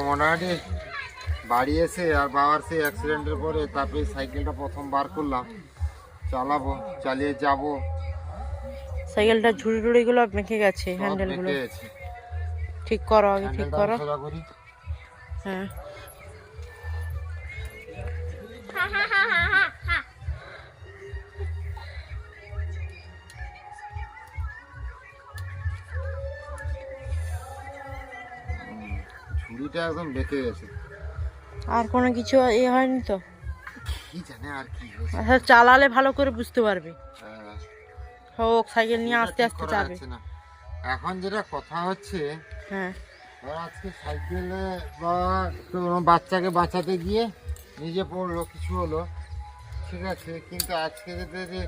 মোটামুটি বাড়ি এসে আর বাবার সেই অ্যাক্সিডেন্টের পরে তারপরে সাইকেলটা প্রথম বার করলাম। চালাবো চালিয়ে যাব। সাইকেলটা ঝুড়ি টুড়িগুলো মেখে গেছে হ্যান্ডেলগুলো ঠিক করো আগে ঠিক করো। করি হ্যাঁ। ঝুড়িটা একদম বেঁকে গেছে। আর কোনো কিছু এ হয়নি তো? কি জানে আর কি আচ্ছা চালালে ভালো করে বুঝতে পারবে। হ্যাঁ, হোক সাইকেল নিয়ে আস্তে আস্তে যাবে না। এখন যেটা কথা হচ্ছে হ্যাঁ। আজকে সাইকেলে বা কোনো বাচ্চাকে বাঁচাতে গিয়ে নিজে পড়ল কিছু হলো ঠিক আছে কিন্তু আজকে যেতে যে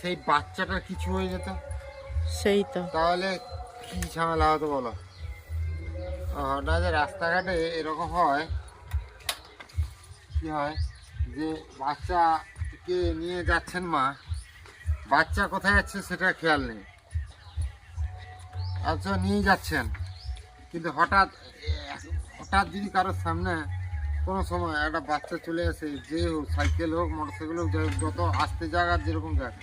সেই বাচ্চাটার কিছু হয়ে যেত সেই তো। তাহলে কি ঝামেলা হতো বলো? হঠাৎ যে রাস্তাঘাটে এরকম হয়, কি হয়, যে বাচ্চাকে নিয়ে যাচ্ছেন মা, বাচ্চা কোথায় যাচ্ছে সেটা খেয়াল নেই। আচ্ছা নিয়ে যাচ্ছেন, কিন্তু হঠাৎ হঠাৎ যদি কারোর সামনে কোনো সময় একটা বাচ্চা চলে আসে, যে হোক, সাইকেল হোক মোটর সাইকেল হোক, যাই যত আসতে যাক আর যেরকম যাক,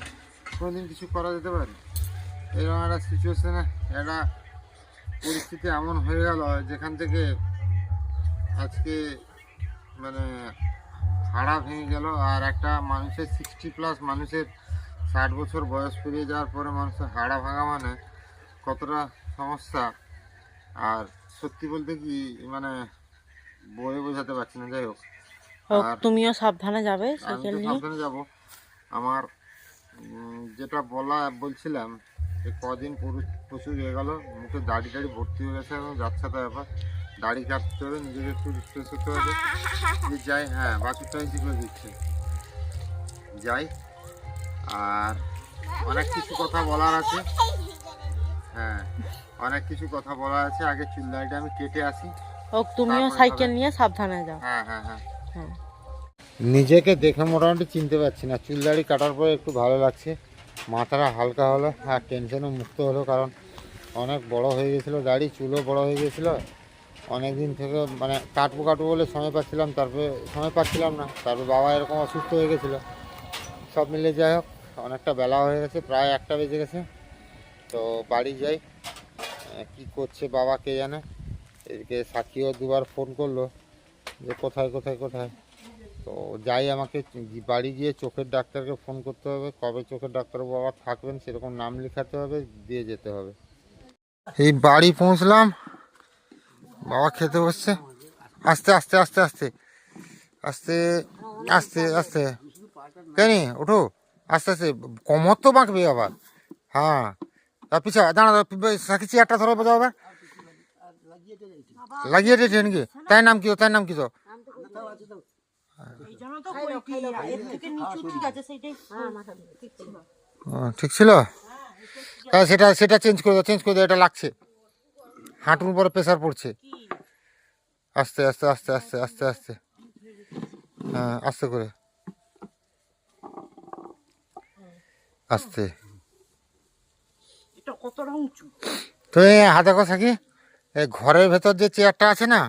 কোনোদিন কিছু করা যেতে পারে? এরকম একটা সিচুয়েশনে একটা পরিস্থিতি এমন হয়ে গেল যেখান থেকে আজকে মানে হাড়া ভেঙে গেল আর একটা মানুষের সিক্সটি প্লাস মানুষের ষাট বছর বয়স পেরিয়ে যাওয়ার পরে মানুষের হাড়া ভাঙা মানে কতটা সমস্যা? আর সত্যি বলতে কি মানে বয়ে বোঝাতে পারছি না যাই হোক। তুমিও সাবধানে যাবে সাবধানে যাব। আমার যেটা বলা বলছিলাম যে কদিন পুরু- প্রচুর হয়ে গেল। মুখে দাড়ি টাড়ি ভর্তি হয়ে গেছে এবং যাচ্ছে তো ব্যাপার। দাড়ি কাটতে হবে নিজেকে একটু রিফ্রেশ হতে হবে। যাই হ্যাঁ বাছুরটা ইঞ্চি করে দিচ্ছে। যাই আর অনেক কিছু কথা বলার আছে। হ্যাঁ অনেক কিছু কথা বলার আছে। আগে চুল দাড়িটা আমি কেটে আসি। হোক তুমিও সাইকেল নিয়ে সাবধানে যাও। হ্যাঁ হ্যাঁ হ্যাঁ। হ্যাঁ। নিজেকে দেখে মোটামুটি চিনতে পারছি না। চুল দাড়ি কাটার পরে একটু ভালো লাগছে। মাথাটা হালকা হলো, আর টেনশনও মুক্ত হলো কারণ অনেক বড় হয়ে গেছিল দাড়ি চুলও বড় হয়ে গেছিল। অনেক দিন থেকে মানে কাটবো কাটবো বলে সময় পাচ্ছিলাম, তারপরে সময় পাচ্ছিলাম না। তারপর বাবা এরকম অসুস্থ হয়ে গেছিল। সব মিলে যাই হোক, অনেকটা বেলা হয়ে গেছে, প্রায় একটা বেজে গেছে। তো বাড়ি যাই কি করছে বাবা কে জানে? এদিকে সাক্ষীও দুবার ফোন করল যে কোথায় কোথায় কোথায়? তো যাই আমাকে বাড়ি গিয়ে চোখের ডাক্তারকে ফোন করতে হবে, কবে চোখের ডাক্তারবাবু আবার থাকবেন সেরকম নাম লেখাতে হবে, দিয়ে যেতে হবে। এই বাড়ি পৌঁছলাম, বাবা খেতে বসছে। আস্তে আস্তে আস্তে আস্তে আস্তে আস্তে আস্তে। কেন ওঠো, আস্তে আস্তে, কমর তো বাঁকবে আবার। হ্যাঁ তার পিছা, দাঁড়া সাকি চেয়ারটা ধরো বোঝাও আবার লাগিয়ে দিয়েছে নাকি? তাই নাম কি তাই নাম কি তো? ও, ঠিক ছিল? তাহলে সেটা সেটা চেঞ্জ করে দাও চেঞ্জ করে দাও এটা লাগছে। হাঁটুর উপরে প্রেশার পড়ছে। আস্তে আস্তে আস্তে আস্তে আস্তে আস্তে। হ্যাঁ আস্তে করে। আস্তে। তো হাতে কথা কি? এই ঘরের ভেতর যে চেয়ারটা আছে না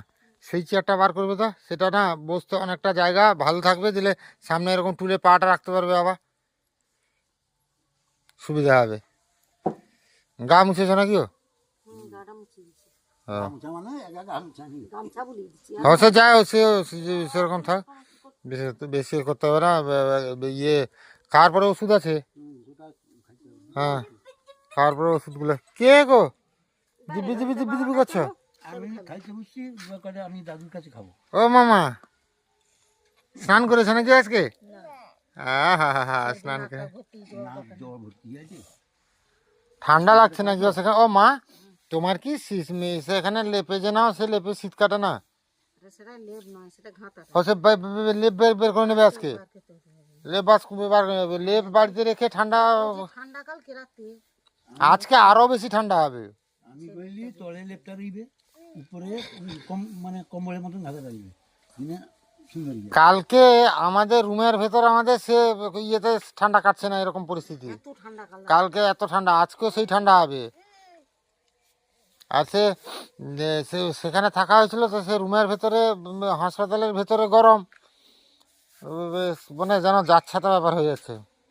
সেই চেয়ারটা বার করবে তো? সেটা না বসতে অনেকটা জায়গা ভালো থাকবে দিলে সামনে এরকম টুলে পাটা রাখতে পারবে আবার। সুবিধা হবে। গা মুছেছো নাকি ও? হ্যাঁ। অবশ্য যায় ও সে সে- সেরকম থাক। বেশি বেশি করতে হবে না ইয়ে খাওয়ার পরে ওষুধ আছে? হ্যাঁ খাওয়ার পরে ওষুধগুলো? কে গো? দিব্যি দিব্যি দিব্যি করছ? আমি খাইতে বসছি করে আমি দাদুর কাছে খাব। ও মামা স্নান করেছ নাকি আজকে? হ্যাঁ হ্যাঁ হ্যাঁ স্নান করে। না জ্বর ভর্তি আছে। ঠান্ডা লাগছে নাকি? ও সেখানে ও মা তোমার কি শীষ- মে- সেখানে লেপে যে নাও সে লেপে শীত কাটে না। ও সে বে- বে- বে- লেপ বের বের করে নেবে আজকে। লেপ বাস বার করে নেবে। লেপ বাড়িতে রেখে ঠান্ডা আজকে আরও বেশি ঠান্ডা হবে। আমি কইলি তলে লেপটা রইবে। উপরে কম মানে কম্বলের মতন ঢাকা রইবে দিনে সুন্দর। কালকে আমাদের রুমের ভেতর আমাদের সে ইয়েতে ঠান্ডা কাটছে না এরকম পরিস্থিতি। কালকে এত ঠান্ডা আজকেও সেই ঠান্ডা হবে। আর সে সে- সেখানে থাকা হয়েছিল তো সে রুমের ভেতরে হাসপাতালের ভেতরে গরম। বেশ মানে যেন যাচ্ছাতা ব্যাপার হয়ে যাচ্ছে।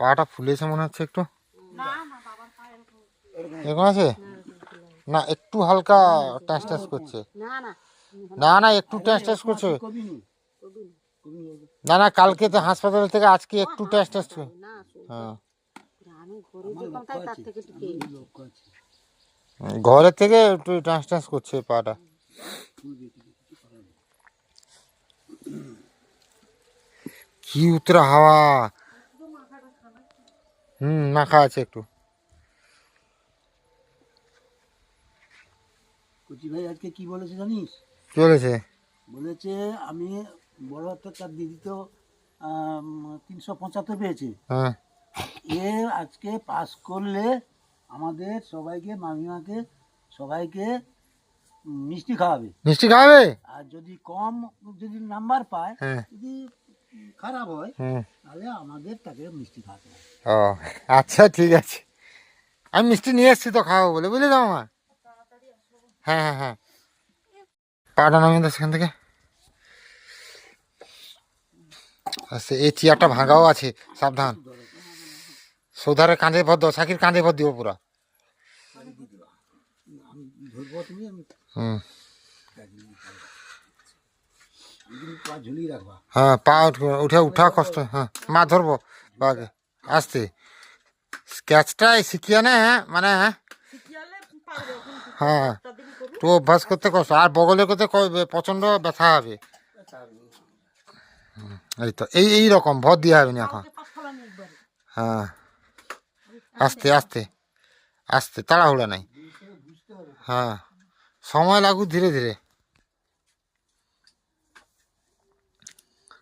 পাটা ফুলেছে মনে হচ্ছে একটু। এরকম আছে? না, একটু হালকা টাচ টাচ করছে। না না, একটু টাচ টাচ করছে। না না, কালকে তো হাসপাতাল থেকে আজকে একটু টাচ না হ্যাঁ। ঘরের থেকে একটু টাচ টাচ করছে পাটা। কি উতরা হাওয়া। হুম মাখা আছে একটু। কচি ভাই আজকে কি বলেছে জানিস? চলেছে বলেছে? আমি বড় একটা তার দিদি তো তিনশো পঁচাত্তর পেয়েছে। হ্যাঁ। এ আজকে পাস করলে আমাদের সবাইকে মামিমাকে সবাইকে মিষ্টি খাওয়াবে। মিষ্টি খাওয়াবে? আর যদি কম যদি নাম্বার পায় হ্যাঁ। যদি খারাপ হয় তাহলে আমাদের তাকে মিষ্টি খাওয়াতে ও আচ্ছা ঠিক আছে। আমি মিষ্টি নিয়ে এসেছি তো খাব বলে বুঝলে তো আমার হ্যাঁ হ্যাঁ হ্যাঁ। পাটা নামিয়ে দাও সেখান থেকে। আচ্ছা এই চেয়ারটা ভাঙাও আছে সাবধান। সৌধারে কাঁধে ভর দাও সাকির কাঁধে ভর দিব পুরা। হুম আমি কিন্তু পা ঝুলিয়ে রাখবা হ্যাঁ পা উঠ- উঠে কষ্ট হ্যাঁ মা ধরবো বাঘে আসতে। স্কেচটা শিখিয়ে নে মানে হ্যাঁ। তো অভ্যাস করতে কষ্ট, আর বগলে করতে প্রচণ্ড ব্যথা হবে। এই তো, এই এই রকম, ভর দিয়ে হবে না এখন। হ্যাঁ আস্তে আস্তে আস্তে, তাড়াহুড়া নাই। হ্যাঁ সময় লাগুক ধীরে ধীরে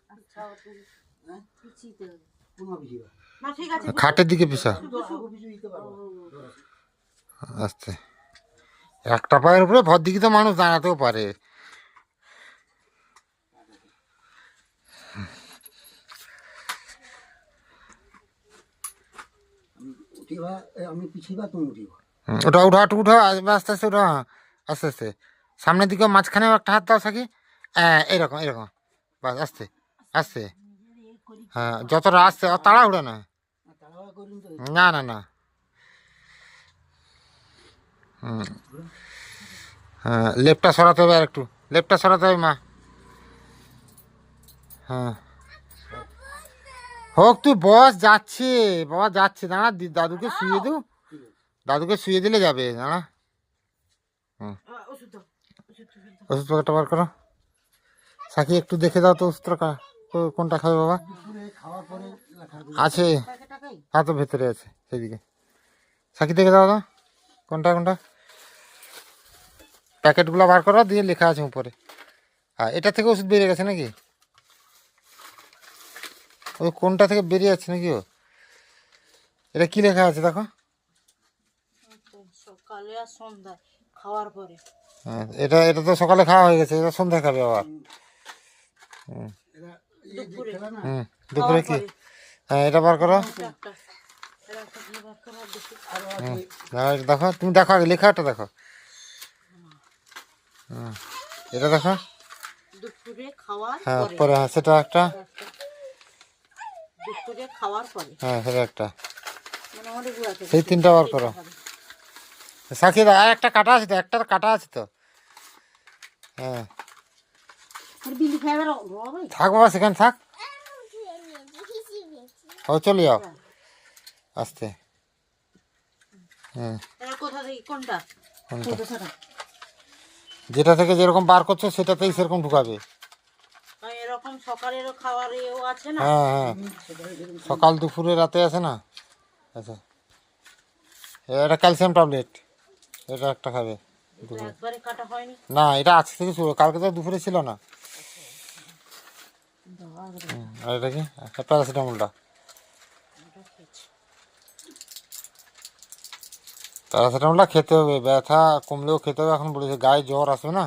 কোনো পিছিয়ে না ঠিক আছে খাটের দিকে পারব আস্তে। একটা পায়ের উপরে ভর দিকে তো মানুষ দাঁড়াতেও পারে। ওটা উঠা উঠা আস্তে আস্তে উঠা আস্তে আস্তে। সামনের দিকে মাঝখানে একটা হাত দাও হ্যাঁ এরকম এরকম। বাস, আস্তে আস্তে। হ্যাঁ যতটা আস্তে অত তাড়াহুড়ো না না না। না হ্যাঁ লেপটা সরাতে হবে আর একটু। লেপটা সরাতে হবে মা। হ্যাঁ। হোক তুই বস যাচ্ছে। বাবা যাচ্ছে। দাঁড়া দাদুকে শুয়ে দু। দাদুকে শুয়ে দিলে যাবে দাঁড়া। হুম। ওষুধ দাও প্যাকেটটা বার করো। সাকি একটু দেখে দাও তো ওষুধটা কোনটা খাবে বাবা? খাওয়ার পরে আছে। হ্যাঁ তো ভেতরে আছে সেদিকে সাকি দেখে দাও কোনটা কোনটা? প্যাকেটগুলো বার করো দিয়ে লেখা আছে উপরে। হ্যাঁ এটা থেকে ওষুধ বেরিয়ে গেছে নাকি? ওই কোনটা থেকে বেরিয়ে যাচ্ছে নাকি ও? এটা কি লেখা আছে দেখো? সকালে আর সন্ধ্যায় খাওয়ার পরে। হ্যাঁ এটা এটা তো সকালে খাওয়া হয়ে গেছে এটা সন্ধ্যা খাবে আবার হুম দুপুরে কি? হ্যাঁ এটা বার করো। একটা একটা বার করা দেখি তুমি দেখো আগে লেখাটা দেখো। এটা দেখো। হ্যাঁ পরে। পরে হ্যাঁ সেটা একটা। দুপুরে খাওয়ার পরে। হ্যাঁ সেটা একটা। মানে সেই তিনটা বার করো। সাকিয়ে দাও আর একটা কাটা আছে তো একটার কাটা আছে তো। হ্যাঁ আর বিলি খাইবার রবে থাক বাবা সেখানে থাক। ও চলে যাও। আস্তে। হ্যাঁ। যেটা থেকে যেরকম বার করছ সেটাতেই সেরকম ঢুকাবে। হ্যাঁ হ্যাঁ। সকাল দুপুরে রাতে আছে না? আচ্ছা। এটা ক্যালসিয়াম ট্যাবলেট। এটা একটা খাবে না এটা আজকে থেকে শুরু। কালকে তো দুপুরে ছিল না। আর এটা কি একটা প্যারাসিটামলটা প্যারাসিটামলটা খেতে হবে ব্যথা কমলেও খেতে হবে এখন বলেছে গায়ে জ্বর আসবে না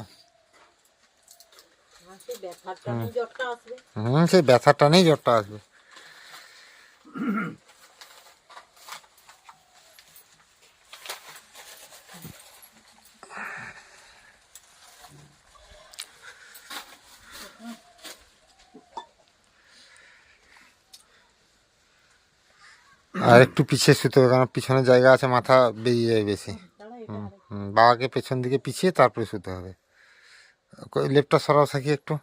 সেই ব্যথাটা নিয়ে জ্বরটা আসবে হুম সেই ব্যথার টানেই জ্বরটা আসবে আর একটু পিছিয়ে শুতে হবে কারণ পিছনে জায়গা আছে মাথা বেরিয়ে যায় বেশি। হুম হুম বাবাকে পেছন দিকে পিছিয়ে তারপরে শুতে হবে। লেপটা সরাও থাকি একটু।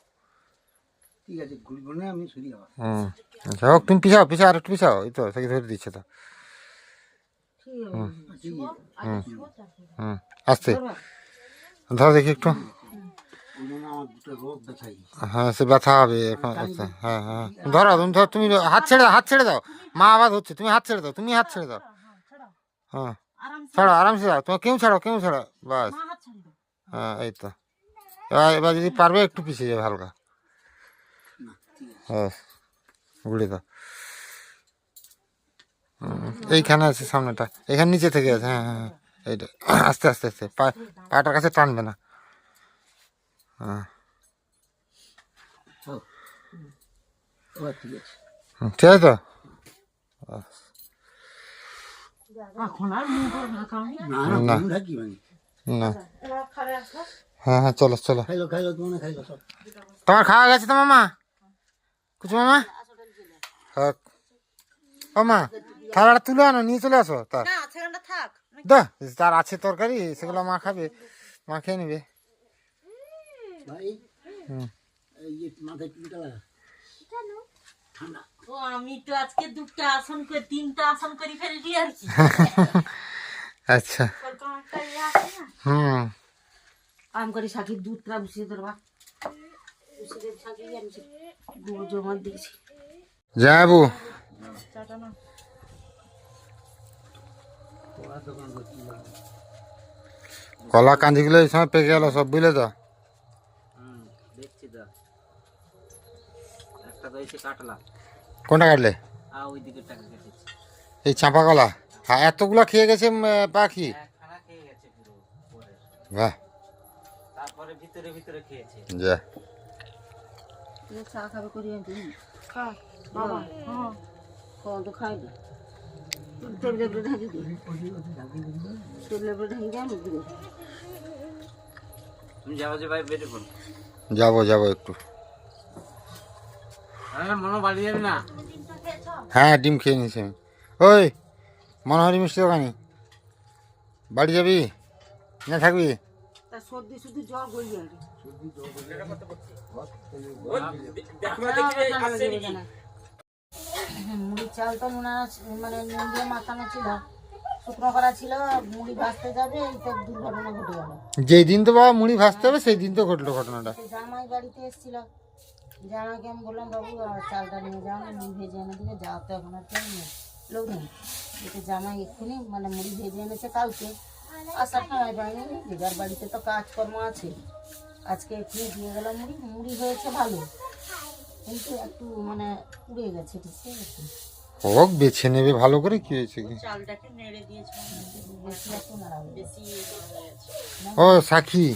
হুম আচ্ছা হোক তুমি পিছাও পিছাও আর একটু পিছাও। এই তো তাকে ধরে দিচ্ছে তো। হুম হুম আসতে ধরো দেখি একটু। হ্যাঁ সে ব্যথা হবে এখন আচ্ছা হ্যাঁ হ্যাঁ। ধরো তুমি ধরো তুমি হাত ছেড়ে দাও হাত ছেড়ে দাও। মা আবার হচ্ছে তুমি হাত ছেড়ে দাও তুমি হাত ছেড়ে দাও। হ্যাঁ। ছাড়ো আরামসে দাও তোমার কেউ ছাড়ো কেউ ছাড়ো বাস। হ্যাঁ এই তো। এবার এবার যদি পারবে একটু পিছিয়ে যাবে হালকা। হ্যাঁ ঘুরে দাও। এইখানে আছে সামনেটা এখানে নিচে থেকে আছে হ্যাঁ হ্যাঁ হ্যাঁ এইটা। আস্তে আস্তে আস্তে পা পাটার কাছে টানবে না। হ্যাঁ। ঠিক আছে তো? হ্যাঁ হ্যাঁ চলো চলো। তোমার খাওয়া গেছে তো মামা? কুচু মামা? হ্যাঁ ও মা থালাটা তুলে আনো নিয়ে চলে আসো তার না দা তার আছে তরকারি সেগুলো মা খাবে মা খেয়ে নিবে। হুম। মাথায় ঠান্ডা। ও আমি তো আজকে দুটো আসন করে তিনটা আসন করে ফেলছি আর কি। আচ্ছা। হুম। আম করে শাকির দুধটা বসিয়ে ধরবা। যাব চাটা না কলা কাঞ্জিগুলো এই সময় পেকে গেল সব বুঝলে তো? দেখছি তো। একটা তো এসে কাটলাম কোনটা কাটলে? এই চাঁপা কলা হ্যাঁ এতগুলো খেয়ে গেছে পাখি? খেয়ে গেছে পুরো বাহ। তারপরে ভিতরে ভিতরে খেয়েছে। যা। চা খাবে করি আমি খা বাবা হ্যাঁ। তো খাই না ঢাকি ঢাকি তুমি যে ভাই বেটে যাব যাব একটু। হ্যাঁ ডিম খেয়ে নিয়েছি আমি। ওই মনোহরি মিষ্টি দোকানি বাড়ি যাবি? না থাকবি? তা সর্দি শুধু জ্বর গড়িয়ে আর মুড়ি চাল তো নুনা মানে নুন দিয়ে মাখানো ছিল। শুকনো করা ছিল মুড়ি ভাজতে যাবে এই তো দুর্ঘটনা ঘটে গেল। যেই দিন তো বাবা মুড়ি ভাজতে হবে সেই দিন তো ঘটলো ঘটনাটা। জামাই বাড়িতে এসেছিল। জামাইকে আমি বললাম বাবু আর চালটা নিয়ে যাও না মুড়ি ভেজে এনে দিবে যাও তো এখন আর কেউ নেই লোক নেই এতে জামাই এক্ষুনি মানে মুড়ি ভেজে এনেছে কালকে আসার সময় পাইনি যার বাড়িতে তো কাজকর্ম আছে আজকে এক্ষুনি দিয়ে গেলাম মুড়ি মুড়ি হয়েছে ভালো কিন্তু একটু মানে পুড়ে গেছে ঠিক আছে হোক বেছে নেবে ভালো করে কি হয়েছে কি চালটাকে নেড়ে ও সাক্ষী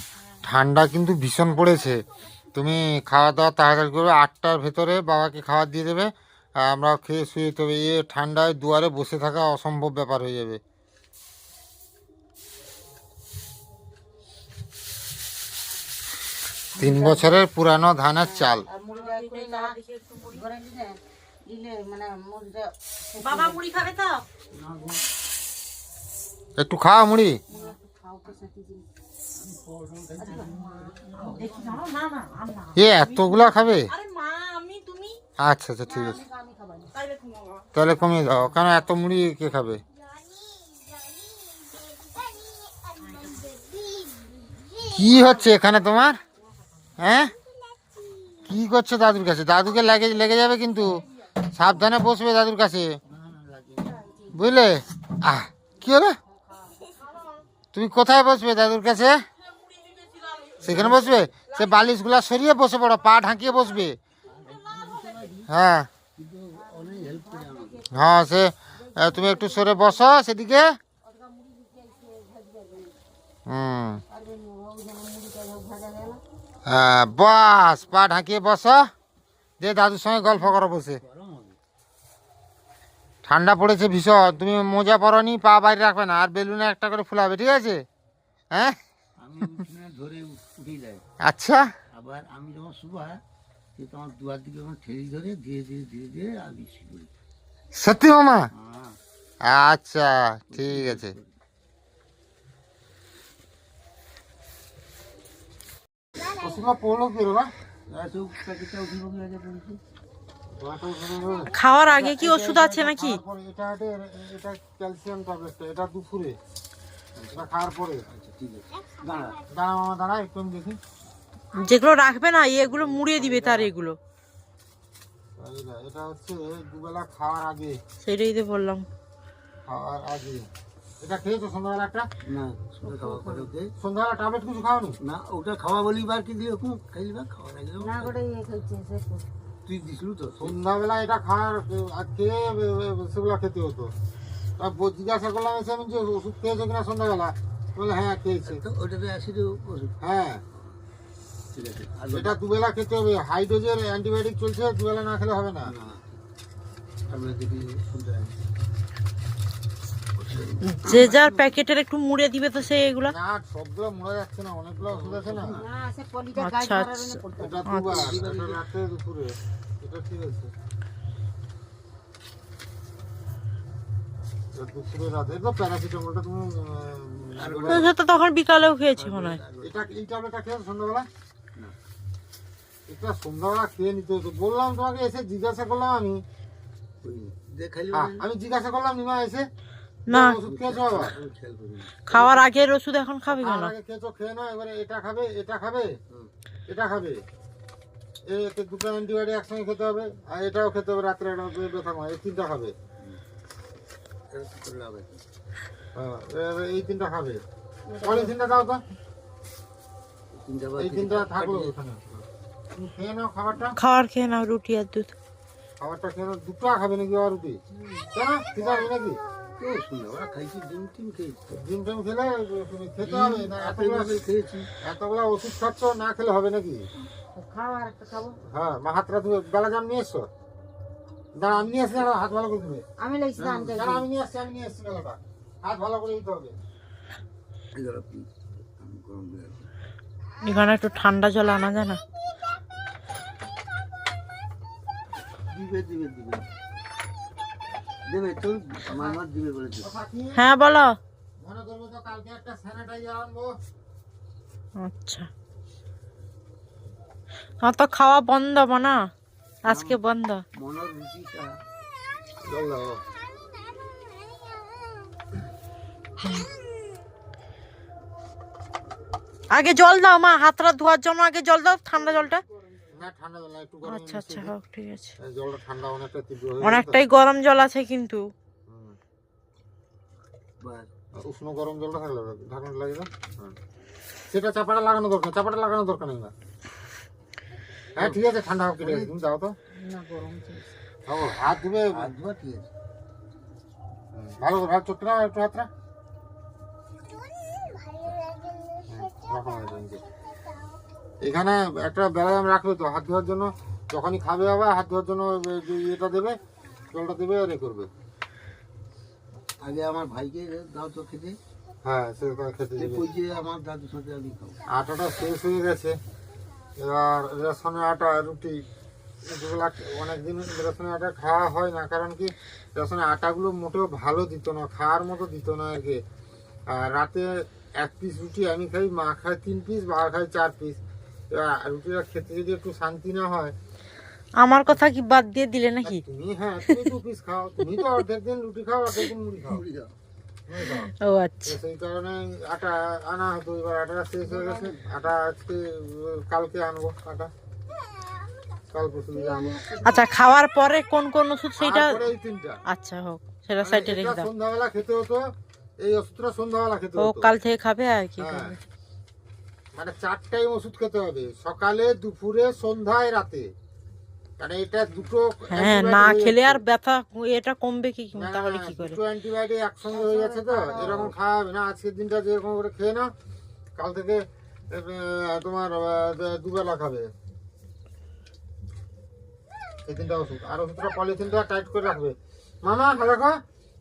ঠান্ডা কিন্তু ভীষণ পড়েছে তুমি খাওয়া দাওয়া তাড়াতাড়ি করবে আটটার ভেতরে বাবাকে খাবার দিয়ে দেবে আর আমরা খেয়ে শুয়ে যেতে হবে এ ঠান্ডায় দুয়ারে বসে থাকা অসম্ভব ব্যাপার হয়ে যাবে। তিন বছরের পুরানো ধানের চাল। মানে একটু খাওয়া মুড়ি। এ এতগুলা খাবে? আচ্ছা আচ্ছা ঠিক আছে। তাহলে কমিয়ে দাও। কেন এত মুড়ি কে খাবে? কি হচ্ছে এখানে তোমার? হ্যাঁ? কি করছ দাদুর কাছে? দাদুকে লেগে লেগে যাবে কিন্তু। সাবধানে বসবে দাদুর কাছে। বুঝলে? আহ কি হলো? তুমি কোথায় বসবে দাদুর কাছে? সেখানে বসবে? সে বালিশগুলা সরিয়ে বসে পড়ো, পা ঢাকিয়ে বসবে। হ্যাঁ। হ্যাঁ সে তুমি একটু সরে বসো সেদিকে। হুম। হ্যাঁ বাস, পা ঢাকিয়ে বসো। দিয়ে দাদুর সঙ্গে গল্প করো বসে। ঠান্ডা পড়েছে ভীষণ। তুমি মোজা পরনি, পা বাইরে রাখবে না। আর বেলুনে একটা করে ফুলাবে, ঠিক আছে? হ্যাঁ? আচ্ছা। আবার আমি যখন শুভ সে তোমার দুয়ার দিকে যখন ঠেলি ধরে ধীরে ধীরে ধীরে ধীরে আমি করি সত্যি মামা? হ্যাঁ। আচ্ছা ঠিক আছে। খাওয়ার আগে কি ওষুধ আছে নাকি? এটা এটা ক্যালসিয়াম ট্যাবলেটটা এটা দুপুরে। খাওয়ার পরে। আচ্ছা ঠিক আছে। দাঁড়া দাঁড়া মামা দাঁড়া একটু আমি দেখি। যেগুলো রাখবে না এগুলো মুড়িয়ে দিবে তার এগুলো। এটা হচ্ছে দুবেলা খাওয়ার আগে। সেটাই তো বললাম। খাওয়ার আগে। এটা খেয়েছো সন্ধ্যাবেলা একটা? না সন্ধ্যাবেলা ট্যাবলেট কিছু না ওটা খাওয়া বলি বার কি দিয়ে ওরকম খাইলি বা খাওয়ার আগে না ইয়ে খাইছে তুই দিছিলু তো। সন্ধ্যাবেলা এটা খাওয়ার সেগুলো খেতে হতো। জিজ্ঞাসা করলাম এসে আমি যে ওষুধ খেয়েছো কিনা সন্ধ্যাবেলা? বলে হ্যাঁ খেয়েছে। তো ওটাতে অ্যাসিড ওষুধ? হ্যাঁ। ঠিক আছে। আর এটা দুবেলা খেতে হবে। হাই ডোজের অ্যান্টিবায়োটিক চলছে দুবেলা না খেলে হবে না। না শুনতে যে যার প্যাকেটের একটু মুড়ে দিবে তো সে এগুলা? না সবগুলো মরে যাচ্ছে না অনেকগুলো ওষুধ আছে না। না আচ্ছা, আচ্ছা। এটা দুবার রাতে দুপুরে। এটা ঠিক আছে। দুপুরে রাতে এটা প্যারাসিটামলটা তুমি তখন বিকালেও খেয়েছি মনে হয়। এটা এই ট্যাবলেটটা খেয়ে সন্ধ্যাবেলা? এটা সন্ধ্যাবেলা খেয়ে নিতে হতো বললাম তোমাকে এসে জিজ্ঞাসা করলাম আমি। হ্যাঁ, আমি জিজ্ঞাসা করলাম নিমা এসে না। খাওয়ার আগের ওষুধ এখন খাবে কেন? আগে খেয়েছো খেয়ে নাও এবারে এটা খাবে এটা খাবে এটা খাবে। এতে দুটো অ্যান্টিবায়োটিক একসঙ্গে খেতে হবে আর এটাও খেতে হবে রাত্রে ব্যথা এই তিনটা খাবে। এই তিনটা খাবে পলিথিনটা দাও তো এই তিনটা থাকল ওখানে খেয়ে নাও খাবারটা খাওয়ার খেয়ে নাও রুটি আর দুধ। খাবারটা খেয়ে নাও দুটো খাবে নাকি আর রুটি কেন ঠিক আছে নাকি তো শুনলো ওরা খাইছি ডিম টিম খেয়েছি ডিম টিম খেলে খেতে হবে না এতগুলো এতগুলো খেয়েছি এতগুলো ওষুধ খাচ্ছ না খেলে হবে নাকি খাও একটা খাব। হ্যাঁ মা হাতটা তুমি বেলা জাম নিয়ে এসছো দাঁড়া আমি নিয়ে আসছি দাঁড়া, হাত ভালো করে আমি লাগছি দাঁড়া আমি নিয়ে আসছি আমি নিয়ে আসছি হাত ভালো করে দিতে হবে। এখানে একটু ঠান্ডা জল আনা যায় না? হ্যাঁ বলো। করব তো কালকে একটা স্যানিটাইজার আনব। আচ্ছা। আমার তো খাওয়া বন্ধ না আজকে বন্ধ। মনের রুচিটা দাও। আগে জল দাও মা হাতটা ধোয়ার জন্য আগে জল দাও ঠান্ডা জলটা। না না, আচ্ছা আচ্ছা হোক ঠিক আছে। অনেকটাই গরম জল আছে কিন্তু। উষ্ণ গরম জলটা থাকলে ঢাকনা দাও। হ্যাঁ। সেটা চাপাটা লাগানো দরকার চাপাটা লাগানো দরকার নেই না হ্যাঁ ঠিক আছে ঠান্ডা হোক কেটে গেছে। তুমি যাও তো। না গরম ও, হাত ধুবে। হাত ঠিক আছে। ভালো করে ভালো চোখটা নাও একটু হাতটা না এটা। এখানে একটা ব্যায়াম রাখবে তো হাত ধোয়ার জন্য। যখনই খাবে আবার হাত ধোয়ার জন্য ইয়েটা দেবে জলটা দেবে আর এ করবে। আগে আমার ভাইকে দাও তো খেতে। হ্যাঁ খেতে সে যে আমার দাদুর সাথে আমি খাব। আটাটা শেষ হয়ে গেছে। এবার রেশনের আটা রুটি যেগুলো অনেকদিন রেশনের আটা খাওয়া হয় না। কারণ কি রেশনের আটাগুলো মোটেও ভালো দিত না খাওয়ার মতো দিত না আর কি। আর রাতে এক পিস রুটি আমি খাই মা খায় তিন পিস বাবা খায় চার পিস এবার রুটিটা খেতে যদি একটু শান্তি না হয় আমার কথা কি বাদ দিয়ে দিলে নাকি? তুমি হ্যাঁ তুমি দু পিস খাও তুমি তো অর্ধেক দিন রুটি খাও অর্ধেক দিন মুড়ি খাও। ও আচ্ছা। সেই কারণে আটা আনা এবার আটা শেষ হয়ে গেছে। আটা আজকে কালকে আনব আটা। আচ্ছা খাওয়ার পরে কোন কোন ওষুধ তিনটা। আচ্ছা হোক সেটা সাইডে মানে রেখে দাও। সন্ধ্যাবেলা খেতে হতো এই ওষুধটা সন্ধ্যাবেলা খেতে ও হতো। কাল থেকে খাবে আর কি হ্যাঁ। করবে? মানে চার টাইম ওষুধ খেতে হবে। সকালে দুপুরে সন্ধ্যায় রাতে। মানে এটা দুটো হ্যাঁ না খেলে আর ব্যথা এটা কমবে কি? তাহলে কি করে? দুটো অ্যান্টিবায়োটিক একসঙ্গে হয়ে যাচ্ছে তো এরকম খাওয়াবে না আজকের দিনটা যেরকম করে খেয়ে নাও কাল থেকে তোমার দুবেলা খাবে। এই তিনটা ওষুধ আর ওষুধটা পলিথিনটা টাইট করে রাখবে। মামা দেখো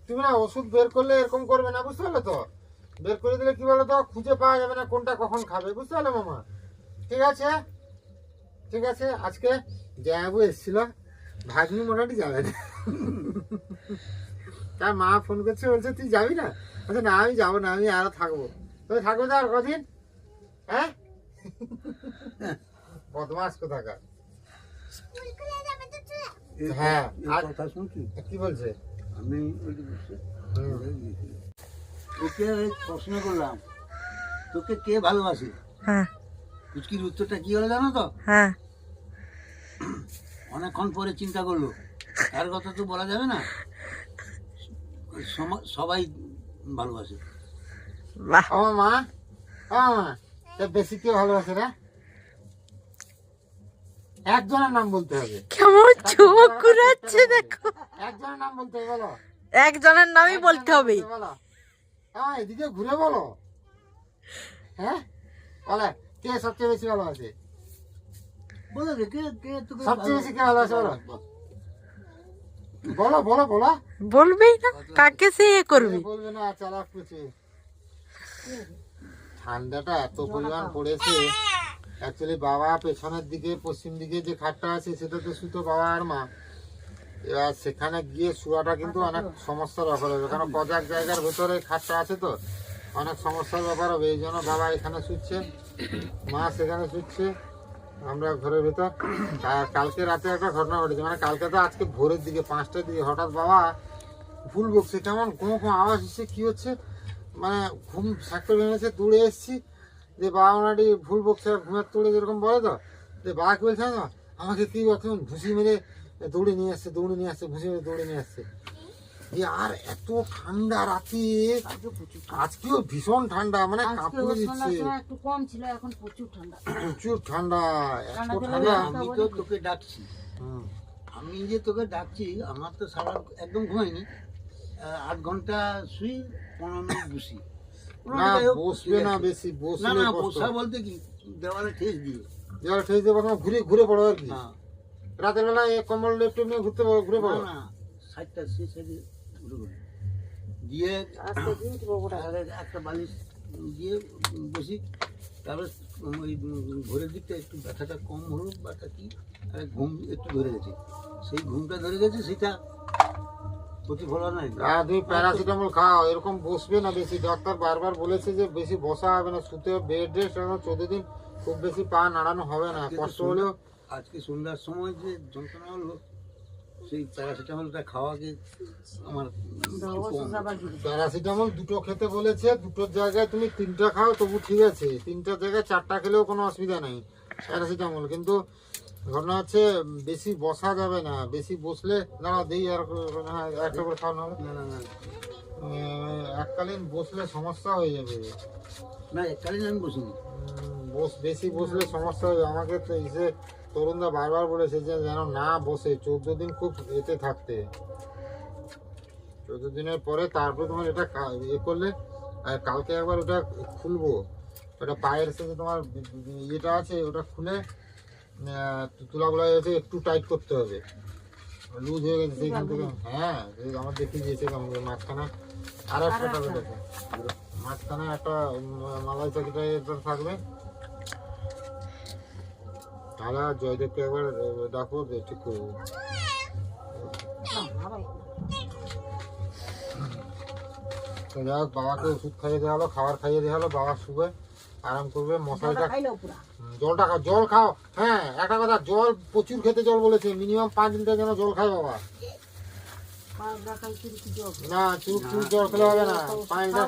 তুমি না ওষুধ বের করলে এরকম করবে না বুঝতে পারলে তো? বের করে দিলে কি বলো তো খুঁজে পাওয়া যাবে না কোনটা কখন খাবে বুঝতে পারলে মামা? ঠিক আছে? ঠিক আছে আজকে জয়াবু এসেছিল। ভাগ্নি মোটামুটি যাবে না। তার মা ফোন করছে বলছে তুই যাবি না? বলছে না আমি যাব না আমি আরও থাকব। তুমি থাকবে তো আর কদিন? হ্যাঁ? বদমাস কোথাকার। হ্যাঁ, আর- কথা শুনছি কি বলছে? আমি এই প্রশ্ন করলাম তোকে কে ভালোবাসে? হ্যাঁ। কুচকির উত্তরটা কি হলো জানো তো? হ্যাঁ। অনেকক্ষণ পরে চিন্তা করল। তার কথা তো বলা যাবে না। সবাই ভালোবাসে। আমার মা আমার মা বেশি কে ভালোবাসে রে একজনের নাম বলতে হবে। কেমন চোখ ঘুরাচ্ছে দেখো। একজনের নাম বলতে হবে বলো। একজনের নামই বলতে হবে। বলো। হ্যাঁ এদিকে ঘুরে বলো। হ্যাঁ? বলে কে সবচেয়ে বেশি ভালোবাসে? বলো রে, কে কে তোকে সবচেয়ে বেশি কে ভালোবাসে বলো। বলো। বলো বলো বলবেই না কাকে সে এ করবে? এ বলবে না চালাক কুচি ঠান্ডাটা এত পরিমাণ পড়েছে। অ্যাকচুয়ালি বাবা পেছনের দিকে পশ্চিম দিকে যে খাটটা আছে সেটাতে শুতো বাবা আর মা। এবার সেখানে গিয়ে শোয়াটা কিন্তু অনেক সমস্যার ব্যাপার হবে কারণ কজাক জায়গার ভেতরে খাটটা আছে তো অনেক সমস্যার ব্যাপার হবে এই জন্য বাবা এখানে শুচ্ছে মা সেখানে শুচ্ছে। আমরা ঘরের ভেতর। কালকে রাতে একটা ঘটনা ঘটেছে। মানে কালকে তো আজকে ভোরের দিকে, পাঁচটার দিকে হঠাৎ বাবা ভুল বকছে। কেমন? কোনো কোনো আওয়াজ হচ্ছে কি হচ্ছে? মানে ঘুম সাক্ষ্য ভেঙেছে, দৌড়ে এসেছি। যে বাবা ওনাটি ভুল বকছে ঘুমের তোড়ে যেরকম বলে তো। যে বাবা কি বলছে না আমাকে কি এখন ভুসি মেরে দৌড়ে নিয়ে আসছে, দৌড়ে নিয়ে আসছে, ভুসি মেরে দৌড়ে নিয়ে আসছে। আর এত ঠান্ডা রাতে? আজকেও ভীষণ ঠান্ডা মানে আজকে দিচ্ছে। একটু কম ছিল এখন প্রচুর ঠান্ডা। প্রচুর ঠান্ডা এত ঠান্ডা আমি তো তোকে ডাকছি। হুম। আমি যে তোকে ডাকছি আমার তো সারা একদম ঘুমাইনি আট ঘণ্টা শুই পনেরো মিনিট বসি। না বসবে না বেশি না বসলে না বসা বলতে কি? দেওয়ালে ঠেস দিয়ে। দেওয়ালে ঠেস প্রথমে ঘুরে ঘুরে পড়ো আর কি। রাতের বেলা কম্বল লেপটপ নিয়ে ঘুরতে পারো ঘুরে পড়ো। না সাইডটা সে সাইডে দিয়ে একটা বালিশ দিয়ে বসি। তারপর ওই ভোরের দিকটা একটু ব্যথাটা কম হলো ব্যথা কি আর ঘুম একটু ধরে গেছে। সেই ঘুমটা ধরে গেছে সেটা প্রতিফলন হয়। আর তুমি প্যারাসিটামল খাও এরকম বসবে না বেশি। ডাক্তার বারবার বলেছে যে বেশি বসা হবে না শুতে বেড রেস্ট এখন চোদ্দ দিন খুব বেশি পা নাড়ানো হবে না। কষ্ট হলেও আজকে সন্ধ্যার সময় যে যন্ত্রণা হলো সেই প্যারাসিটামলটা খাওয়াকে আমার প্যারাসিটামল দুটো খেতে বলেছে দুটোর জায়গায় তুমি তিনটা খাও তবু ঠিক আছে। তিনটার জায়গায় চারটা খেলেও কোনো অসুবিধা নেই প্যারাসিটামল। কিন্তু ঘটনা হচ্ছে বেশি বসা যাবে না বেশি বসলে না দেই আর একটা করে খাওয়া না না না। এককালীন বসলে সমস্যা হয়ে যাবে। না এককালীন আমি বসিনি। বস বেশি বসলে সমস্যা হবে। আমাকে তো এসে তরুণদা বারবার বলেছে যে যেন না বসে চোদ্দ দিন খুব এতে থাকতে। চোদ্দ দিনের পরে তারপরে তোমার এটা ইয়ে করলে আর কালকে একবার ওটা খুলবো। ওটা পায়ের সাথে তোমার ইয়েটা আছে ওটা খুলে তুলাগুলো আছে একটু টাইট করতে হবে। লুজ হয়ে গেছে সেইখান থেকে। হ্যাঁ আমার দেখে দিয়েছে করে মাঝখানে আর একটা মাঝখানে একটা মালাই চাকিটা থাকবে। আর জয়দেবকে একবার ডাকো যে ঠিক করব। তো যাই হোক বাবাকে ওষুধ খাইয়ে দেওয়া হলো খাবার খাইয়ে দেওয়া হলো বাবা শুবে আরাম করবে হুম, জলটা খাও জল খাও। হ্যাঁ একটা কথা জল প্রচুর খেতে জল বলেছে মিনিমাম পাঁচ লিটার যেন জল খায় বাবা। চুরি না চুপ চুপ জল খেলে হবে না। পাঁচ লিটার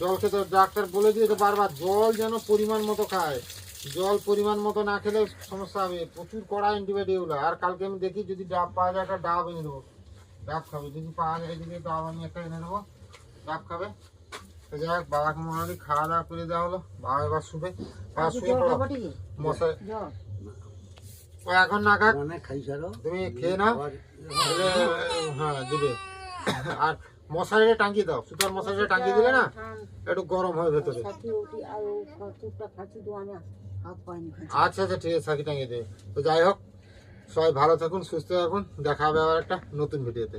জল খেতে ডাক্তার বলে দিয়েছে বারবার জল যেন পরিমাণ মতো খায়। জল পরিমাণ মতো না খেলে সমস্যা হবে। প্রচুর কড়া অ্যান্টিবায়োটিক আর কালকে আমি দেখি যদি ডাব পাওয়া যায় একটা ডাব এনে দেবো। ডাব খাবে। যদি পাওয়া যায় যদি ডাব আমি একটা এনে দেবো। ডাব খাবে। তো যাই হোক বাবাকে মোটামুটি খাওয়া দাওয়া করে দেওয়া হলো। বাবা এবার শুবে। বাবা শুয়ে পড়ো। মশাই। এখন না খাক। তুমি খেয়ে নাও। হ্যাঁ দিবে। আর মশারিটা টাঙ্গিয়ে দাও। সুপার মশারিটা টাঙ্গিয়ে দিলে না একটু গরম হয় ভেতরে। আচ্ছা আচ্ছা ঠিক আছে সাকি টাঙিয়ে দেবে তো যাই হোক, সবাই ভালো থাকুন, সুস্থ থাকুন। দেখা হবে আবার একটা নতুন ভিডিওতে।